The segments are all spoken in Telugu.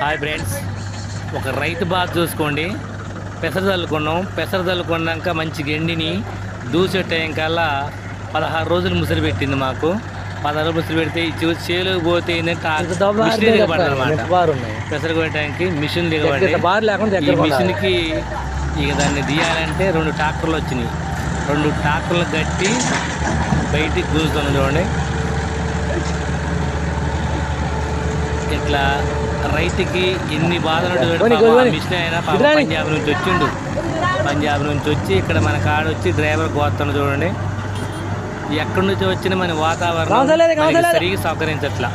Hi friends. ఒక రైతు బాధ చూసుకోండి. పెసర చల్లుకున్నాం. పెసర చల్లుకున్నాక మంచి గెండిని దూసే టైం కల్లా పదహారు రోజులు ముసిరి పెట్టింది మాకు. పదహారు రోజులు ముసిరి పెడితే ఈ చూ- చేలోకి పోతే మిషన్ దిగబడ్డది అనమాట పెసర కొనే టైంకి మిషన్ దిగబడి ఈ మిషన్కి ఇక దాన్ని తీయాలంటే రెండు ట్రాక్టర్లు వచ్చినాయి. రెండు ట్రాక్టర్లు కట్టి బయటికి కూర్చున్నాం చూడండి. ఇట్లా రైతుకి ఎన్ని బాధలు. మిషన్ అయినా. పంజాబ్ నుంచి వచ్చిండు పంజాబ్ నుంచి వచ్చి ఇక్కడ మన కాడ వచ్చి డ్రైవర్ కోస్తాను చూడండి ఎక్కడి నుంచి వచ్చిన మన వాతావరణం. సరిగ్గా సహకరించట్లా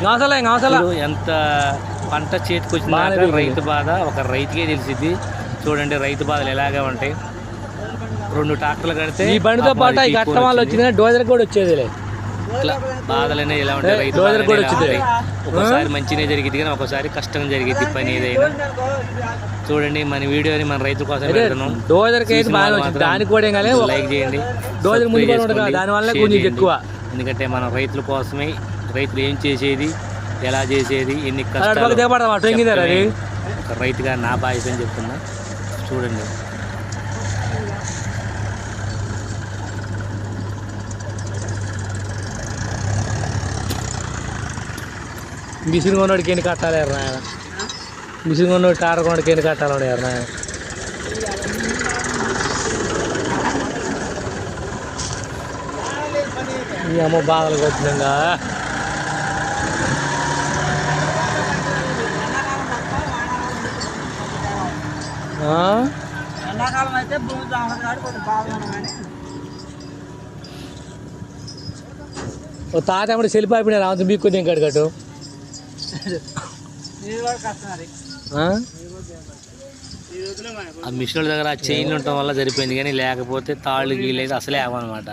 ఎంత పంట చేతికి పెరిగింది. రైతు బాధ ఒక రైతుకే తెలిసిద్ది చూడండి రైతు బాధలు ఎలాగే ఉంటాయి రెండు ట్రాక్టర్లు కడితే ఈ బండితో పాటు ఈ వాళ్ళు వచ్చింది. వచ్చింది డోజర్ కూడా వచ్చేదిలే ఇట్లా బాధలనే ఎలా ఉంటాయి రైతు బాధలనే. ఒక్కోసారి మంచినే జరిగింది కానీ ఒక్కోసారి కష్టం జరిగింది పని ఏదైనా. చూడండి మన వీడియోని మన రైతుల కోసం అయితే పెడుతున్నాం. బాగా వచ్చింది. దానికి కూడా ఏం లైక్ చేయండి డోజర్ ముందు దానివల్ల కొంచెం. ఎక్కువ. ఎందుకంటే మన రైతుల కోసమే రైతులు ఏం చేసేది ఎలా చేసేది ఎన్ని కష్టాలు రైతుగా నా బాధ్యత అని చెప్తున్నా. చూడండి. మిషన్ కొన్నోడికి ఎన్ని కట్టాలి ఎర్ర నాయన? మిషన్ కొన్నోడు టార కొన్నోడికి ఎన్ని కట్టాలి ఎర్ర నాయన? ఈ అమ్మ బాధలు కొట్టిందా ఎండాకాలం అయితే భూమి దామది కాదు కొంచెం బాగున్నాను కానీ. ఓ తాత అప్పుడు సెల్ఫ్ అయిపోయినారు అంత మీకు కొద్దిగా కట్టు. ఆ? మిషన్ మిషన్ల దగ్గర ఆ చైన్లు ఉండటం వల్ల సరిపోయింది కానీ లేకపోతే తాళ్ళు గీళ్ళు అయితే అసలే అవ్వనమాట.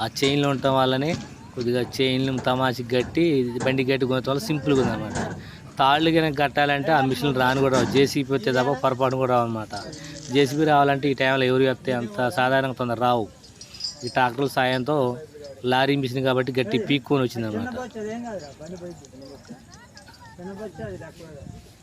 ఆ చైన్లు ఉండటం వల్లనే కొద్దిగా చైన్లు తమాషకి కట్టి బండి గట్టి కొనటం వల్ల సింపుల్గా ఉందన్నమాట. తాళ్ళు కనుక కట్టాలంటే ఆ మిషన్లు రాను కూడా రావు. జేసీబీ వస్తే తప్ప పొరపాటు కూడా రావన్నమాట జేసీబీ రావాలంటే ఈ టైంలో ఎవరు వస్తే అంత సాధారణంగా తొందర రావు. ఈ ట్రాక్టర్ల సాయంతో లారీ మిషన్ కాబట్టి గట్టి పీక్కొని వచ్చిందన్నమాట. వచ్చేది ఏం కాదురా బండి